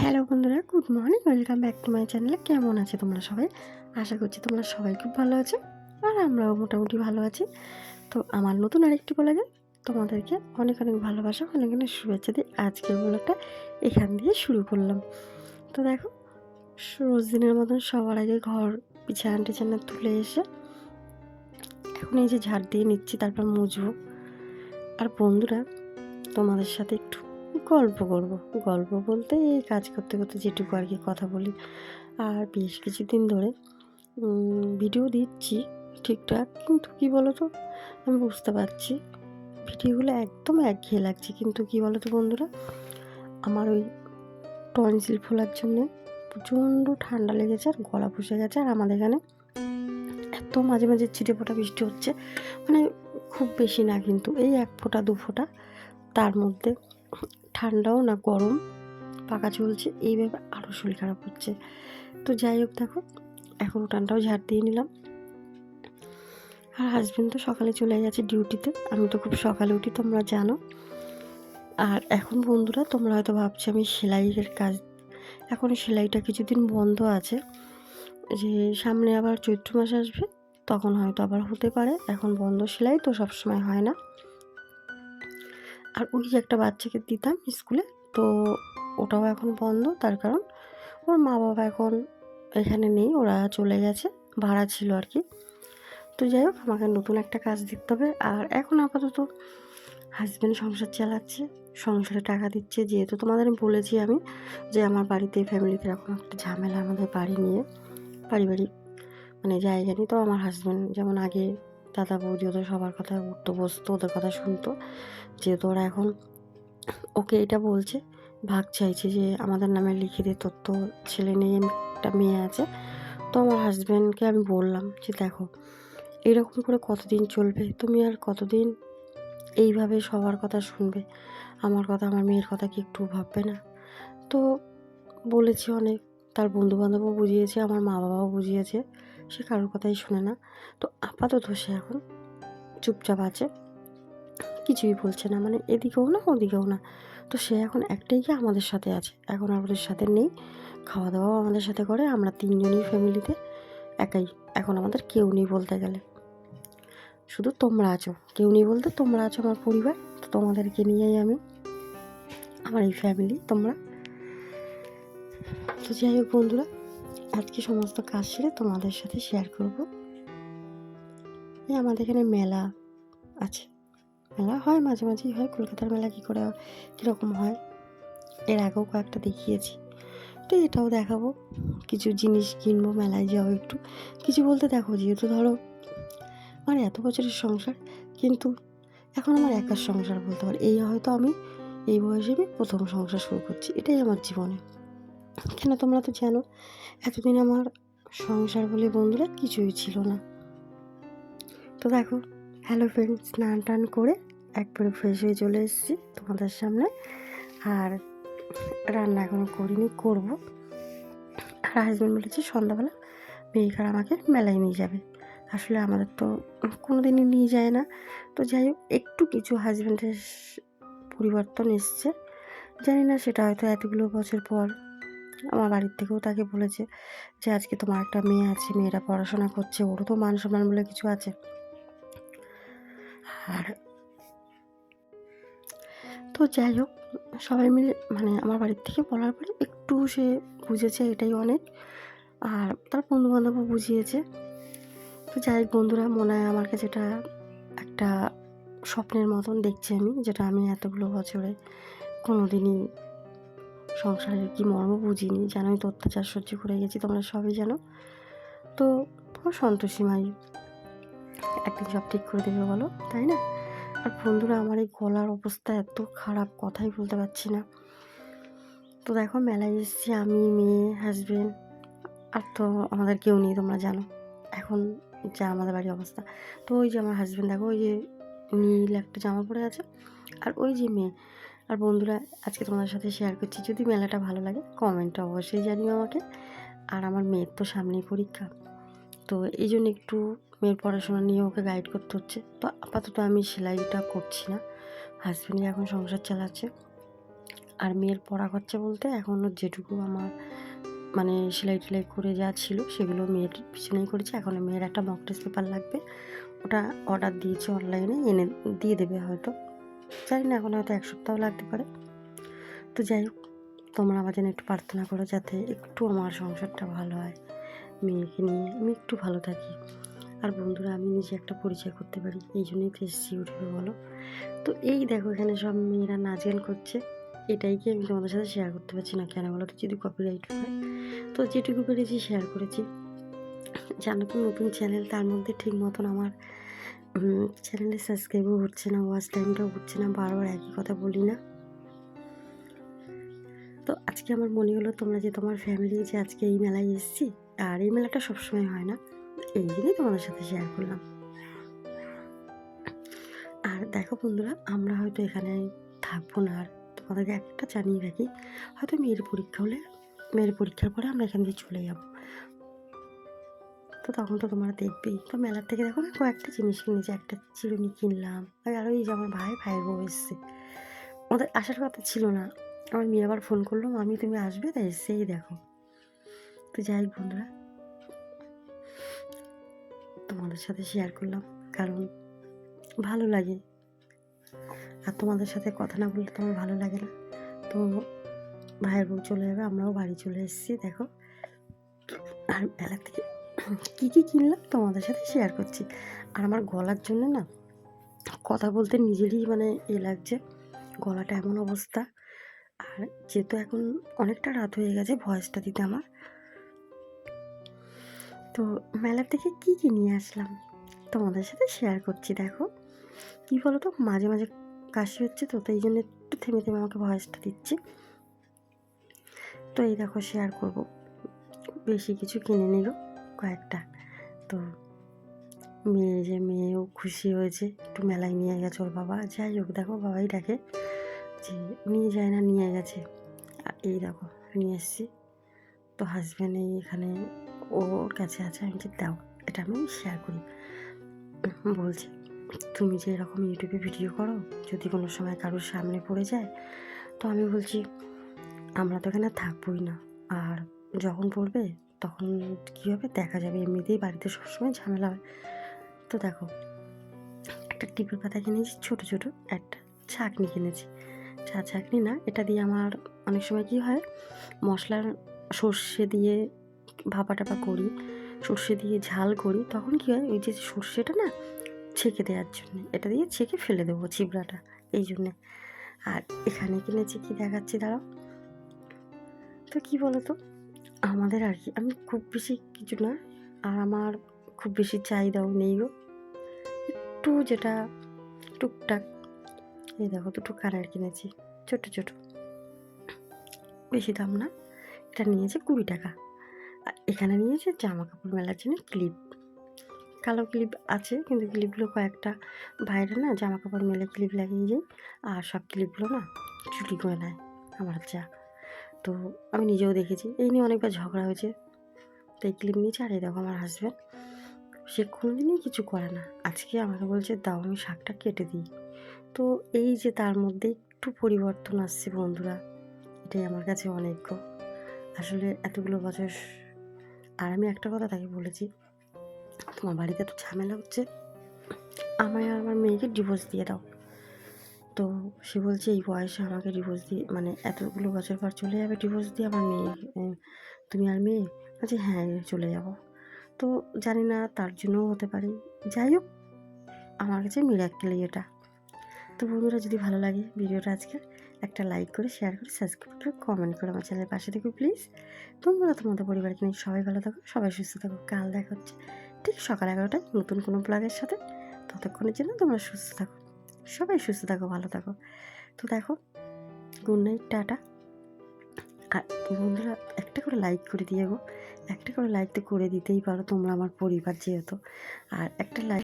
Hello বন্ধুরা, good morning, welcome back to my চ্যানেলে। কেমন আছে তোমরা সবাই? আশা করছি তোমরা সবাই খুব ভালো আছো আর আমরাও মোটামুটি ভালো আছি। তো আমার নতুন আরেকটি ব্লগে তোমাদেরকে অনেক অনেক ভালোবাসা, অনেক অনেক শুভেচ্ছা দিয়ে আজকের ব্লগটা এখান দিয়ে শুরু করলাম। তো দেখো, রোজ দিনের মতন সবার আগে ঘর বিছানা টিছানা তুলে এসে এখন এই যে ঝাড় দিয়ে নিচ্ছি, তারপর মুছবো। আর বন্ধুরা, তোমাদের সাথে একটু গল্প করব। গল্প বলতে এই কাজ করতে করতে যেটুকু আর কি কথা বলি। আর বেশ কিছুদিন ধরে ভিডিও দিচ্ছি ঠিকঠাক, কিন্তু কি বলো তো আমি বুঝতে পারছি। ভিডিওগুলো একদম একঘেয়ে লাগছে, কিন্তু কি বলো তো বন্ধুরা? আমার ওই টনসিল ফোলার জন্যে প্রচণ্ড ঠান্ডা লেগেছে আর গলা বসে গেছে আর আমাদের এখানে এত মাঝে মাঝে ছিটে ফোটা বৃষ্টি হচ্ছে। মানে খুব বেশি না কিন্তু, এই এক ফোঁটা, দু ফোঁটা, তার মধ্যে ঠান্ডাও না গরম, পাকা চলছে, এইভাবে আরও শরীর খারাপ হচ্ছে। তো যাই হোক দেখো, এখন উঠানটাও ঝাড় দিয়ে নিলাম। আর হাজবেন্ড তো সকালে চলে গেছে ডিউটিতে আমি তো খুব সকালে উঠি, তোমরা জানো। আর এখন বন্ধুরা, তোমরা হয়তো ভাবছ আমি সেলাইয়ের কাজ, এখন সেলাইটা কিছুদিন বন্ধ আছে। যে সামনে আবার চৈত্র মাস আসবে, তখন হয়তো আবার হতে পারে, এখন বন্ধ সেলাই তো সবসময় হয় না। আর ওই একটা বাচ্চাকে দিতাম স্কুলে, তো ওটাও এখন বন্ধ, তার কারণ ওর মা বাবা এখন এখানে নেই, ওরা চলে গেছে, ভাড়া ছিল আর কি। তো যাই হোক, আমাকে নতুন একটা কাজ দেখতে হবে। আর এখন আপাতত হাজব্যান্ড সংসার চালাচ্ছে, সংসারে টাকা দিচ্ছে, যেহেতু তোমাদের বলেছি আমি যে আমার বাড়িতে ফ্যামিলিতে এরকম একটা ঝামেলা আমাদের বাড়ি নিয়ে, পারিবারিক মানে জায়গা নিয়ে তো আমার হাজব্যান্ড যেমন আগে দাদা বৌদি ওদের সবার কথা উঠতো বসতো ওদের কথা শুনতো। যেহেতু ওরা এখন ওকে এটা বলছে, ভাগ চাইছে যে আমাদের নামে লিখে দে, তোর তো ছেলে নেই, একটা মেয়ে আছে। তো আমার হাজব্যান্ডকে আমি বললাম যে দেখো, এরকম করে কতদিন চলবে? তুমি আর কতদিন এইভাবে সবার কথা শুনবে? আমার কথা, আমার মেয়ের কথা কি একটু ভাববে না? তো বলেছি অনেক। তার বন্ধুবান্ধবও বুঝিয়েছে, আমার মা বাবাও বুঝিয়েছে। সে কারোর কথাই শুনে না। তো আপাতত সে এখন চুপচাপ আছে। কিছুই বলছে না মানে এদিকেও না, ওদিকেও না। তো সে এখন একটাই কি আমাদের সাথে আছে। এখন আমাদের সাথে নেই। খাওয়া দাওয়াও আমাদের সাথে করে, আমরা তিনজনই ফ্যামিলিতে একাই। এখন আমাদের কেউ নেই বলতে গেলে। শুধু তোমরা আছো। কেউ নেই বলতে তোমরা আছো আমার পরিবার। তো তোমাদেরকে নিয়েই আমি, আমার এই ফ্যামিলি তোমরা। তো যাই হোক বন্ধুরা আজকে সমস্ত কাজ সেরে তোমাদের সাথে শেয়ার করব। আমাদের এখানে মেলা আছে। মেলা হয়, মাঝে মাঝেই হয়। কলকাতার মেলা কী করে, কীরকম হয়? এর আগেও কয়েকটা দেখিয়েছি। তো এটাও দেখাবো। কিছু জিনিস কিনবো, মেলায় যাব একটু। কিছু বলতে দেখো, যেহেতু ধরো আমার এত বছরের সংসার, কিন্তু এখন আমার একার সংসার বলতে পারি। এই হয়তো আমি, এই বয়সে আমি প্রথম সংসার শুরু করছি। এটাই আমার জীবনে। কেন তোমরা তো জানো, এতদিন আমার সংসার বলে বন্ধুরা কিছুই ছিল না। তো দেখো হ্যালো ফ্রেন্ড স্নান টান করে একবারে ফ্রেশ হয়ে চলে এসেছি তোমাদের সামনে। আর রান্না এখনও করিনি, করব। আর হাজব্যান্ড বলেছে, সন্ধ্যাবেলা মেয়েকার আমাকে মেলায় নিয়ে যাবে। আসলে আমাদের তো কোনো দিনই নিয়ে যায় না। তো যাই হোক, একটু কিছু হাজব্যান্ডের পরিবর্তন এসছে। জানি না সেটা হয়তো এতগুলো বছর পর আমার বাড়ির থেকেও তাকে বলেছে যে, আজকে তোমার একটা মেয়ে আছে, মেয়েরা পড়াশোনা করছে, ওরও তো মান সম্মান বলে কিছু আছে। আর তো যাই হোক, সবাই মিলে মানে আমার বাড়ির থেকে বলার পরে একটু সে বুঝেছে এটাই অনেক। আর তার বন্ধু বান্ধবও বুঝিয়েছে। তো যাই হোক বন্ধুরা, মনে হয় আমার কাছে এটা একটা স্বপ্নের মতন দেখছি আমি, যেটা আমি এতগুলো বছরে কোনো দিনই সংসারের কি মর্ম বুঝিনি? জানোই তো অত্যাচার সহ্য করে গেছি, তোমরা সবই জানো। তো সন্তোষী মাই একদিন সব ঠিক করে দেবে বলো, তাই না? আর বন্ধুরা, আমার এই গলার অবস্থা এত খারাপ, কথাই বলতে পারছি না। তো দেখো, মেলায় এসেছি আমি, মেয়ে হাজবেন্ড আর তো আমাদের কেউ নেই, তোমরা জানো। এখন যা আমাদের বাড়ির অবস্থা। তো ওই যে আমার হাজব্যান্ড দেখো, ওই যে নীল একটা জামা পরে আছে, আর ওই যে মেয়ে আর বন্ধুরা, আজকে তোমাদের সাথে শেয়ার করছি। যদি মেলাটা ভালো লাগে কমেন্টে অবশ্যই জানিও আমাকে। আর আমার মেয়ের তো সামনেই পরীক্ষা। তো এই জন্য একটু মেয়ের পড়াশোনা নিয়ে ওকে গাইড করতে হচ্ছে। তো আপাতত আমি সেলাইটা করছি না। হাজব্যান্ডই এখন সংসার চালাচ্ছে। আর মেয়ের পড়া খরচা বলতে এখনও যেটুকু আমার মানে সেলাই টেলাই করে যা ছিল, সেগুলো মেয়ের পিছনেই করেছি। এখন মেয়ের একটা মক টেস্ট পেপার লাগবে। ওটা অর্ডার দিয়েছে অনলাইনে এনে দিয়ে দেবে হয়তো। জানি না, এখন হয়তো এক সপ্তাহ লাগতে পারে। তো যাই হোক, তোমরা আমার জন্য একটু প্রার্থনা করো যাতে একটু আমার সংসারটা ভালো হয়, মেয়েকে নিয়ে আমি একটু ভালো থাকি। আর বন্ধুরা, আমি নিজে একটা পরিচয় করতে পারি, এই জন্যই তো এসেছি ইউটিউবে, বলো। তো এই দেখো, এখানে সব মেয়েরা নাচ গান করছে। এটাই কি আমি তোমাদের সাথে শেয়ার করতে পারছি না কেন বলো তো? যদি কপিরাইট হয়, তো যেটুকু পেরেছি শেয়ার করেছি। জানো তো নতুন চ্যানেল তার মধ্যে ঠিক মতন আমার চ্যানেলে সাবস্ক্রাইবও হচ্ছে না ওয়াচ টাইমটাও হচ্ছে না, বারবার একই কথা বলি না। তো আজকে আমার মনে হলো তোমরা যে তোমার ফ্যামিলি যে আজকে এই মেলায় এসেছি, আর এই মেলাটা সবসময় হয় না, এই জন্যই তোমাদের সাথে শেয়ার করলাম। আর দেখো বন্ধুরা, আমরা হয়তো এখানে থাকব না, আর তোমাদেরকে একটা জানিয়ে রাখি, হয়তো মেয়ের পরীক্ষা হলে, মেয়ের পরীক্ষার পরে আমরা এখান দিয়ে চলে যাব। তো তখন তো তোমরা দেখবেই। তো মেলার থেকে দেখো না, কয়েকটা জিনিস কিনেছি, একটা চিরুনি কিনলাম, আর এই যে আমার ভাই, ভাইয়ের বউ এসছে। ওদের আসার কথা ছিল না। আমার মেয়ে আবার ফোন করল আমি তুমি আসবে? তাই সেই দেখো। তো যাই বন্ধুরা, তোমাদের সাথে শেয়ার করলাম, কারণ ভালো লাগে। আর তোমাদের সাথে কথা না বললে তোমার ভালো লাগে না। তো ভাইয়ের বউ চলে যাবে, আমরাও বাড়ি চলে এসেছি, দেখো। আর মেলা থেকে কী কী কিনলাম তোমাদের সাথে শেয়ার করছি। আর আমার গলার জন্য না, কথা বলতে নিজেরই মানে এ লাগছে, গলাটা এমন অবস্থা। আর যেহেতু এখন অনেকটা রাত হয়ে গেছে ভয়েসটা দিতে আমার। তো মেলা থেকে কি কি নিয়ে আসলাম? তোমাদের সাথে শেয়ার করছি, দেখো। কি বলো তো মাঝে মাঝে কাশি হচ্ছে তো তো এই জন্য একটু থেমে থেমে আমাকে ভয়েসটা দিচ্ছে। তো এই দেখো শেয়ার করব। বেশি কিছু কিনে নিল। কয়েকটা। তো মেয়ে যে মেয়েও খুশি হয়েছে, একটু মেলায় নিয়ে গেছে ওর বাবা। যাই হোক, দেখো বাবাই ডাকে যে নিয়ে যায় না, নিয়ে গেছে। এই দেখো, নিয়ে এসছি। তো হাজব্যান্ড এখানে ওর কাছে আছে। আমি যে দাও, এটা আমি শেয়ার করি। বলছে, তুমি যে এরকম ইউটিউবে ভিডিও করো, যদি কোনো সময় কারোর সামনে পড়ে যায়? তো আমি বলছি, আমরা তো এখানে থাকবোই না। আর যখন পড়বে তখন কী হবে দেখা যাবে? এমনিতেই বাড়িতে সবসময় ঝামেলা হয়। তো দেখো, একটা টিপের পাতা কিনেছি, ছোটো ছোটো একটা ছাঁকনি কিনেছি। চা ছাঁকনি না, এটা দিয়ে আমার অনেক সময় কী হয়, মশলার সর্ষে দিয়ে ভাপা টাপা করি, সর্ষে দিয়ে ঝাল করি, তখন কী হয় ওই যে সর্ষেটা না ছেঁকে দেওয়ার জন্যে, এটা দিয়ে ছেঁকে ফেলে দেবো চিবড়াটা এই জন্যে। আর এখানে কিনেছি কি দেখাচ্ছি, দাঁড়াও। তো কী বলো তো আমাদের আর কি। আমি খুব বেশি কিছু না, আর আমার খুব বেশি চাহিদাও নেই গো। একটু যেটা টুকটাক, এই দেখো দুটো কানের কিনেছি, ছোট ছোট। বেশি দাম না, এটা নিয়েছে কুড়ি টাকা। আর এখানে নিয়েছে জামা কাপড় মেলার জন্য ক্লিপ। কালো ক্লিপ আছে, কিন্তু ক্লিপগুলো কয়েকটা বাইরে না জামা কাপড় মেলে ক্লিপ লাগিয়ে যায় আর সব ক্লিপগুলো না চুরি করে নেয় আমার যা। তো আমি নিজেও দেখেছি। এই নিয়ে অনেকবার ঝগড়া হয়েছে। তো এই ক্লিপ নিয়েছে আর এই দেখো আমার হাজব্যান্ড সে কোনোদিনই কিছু করে না। আজকে আমাকে বলছে, দাও আমি শাকটা কেটে দিই। তো এই যে তার মধ্যে একটু পরিবর্তন আসছে বন্ধুরা, এটাই আমার কাছে অনেক। আসলে এতগুলো বছর আর আমি একটা কথা তাকে বলেছি, তোমার বাড়িতে তো ঝামেলা হচ্ছে? আমায় আর আমার মেয়েকে ডিভোর্স দিয়ে দাও। তো সে বলছে, এই বয়সে আমাকে ডিভোর্স দিয়ে মানে এতগুলো বছর পর চলে যাবে ডিভোর্স দিয়ে আমার মেয়ে তুমি আর মেয়ে? বলছে হ্যাঁ চলে যাব। তো জানি না তার জন্যও হতে পারে। যাই হোক, আমার কাছে মিরাক্কেলই এটা। তো বন্ধুরা, যদি ভালো লাগে ভিডিওটা আজকে একটা লাইক করে শেয়ার করে সাবস্ক্রাইব করে কমেন্ট করে আমার চ্যানেলের পাশে থেকো প্লিজ তোমরা তোমাদের পরিবারকে নিয়ে সবাই ভালো থাকো, সবাই সুস্থ থাকো। কাল দেখা হচ্ছে ঠিক সকাল এগারোটায় নতুন কোনো ব্লগের সাথে। ততক্ষণের জন্য তোমরা সুস্থ থাকো। সবাই সুস্থ থাকো, ভালো থাকো। তো দেখো গুড নাইট টাটা। আর বন্ধুরা, একটা করে লাইক করে দিয়ে গো। একটা করে লাইক তো করে দিতেই পারো তোমরা আমার পরিবার যেহেতু। আর একটা লাইক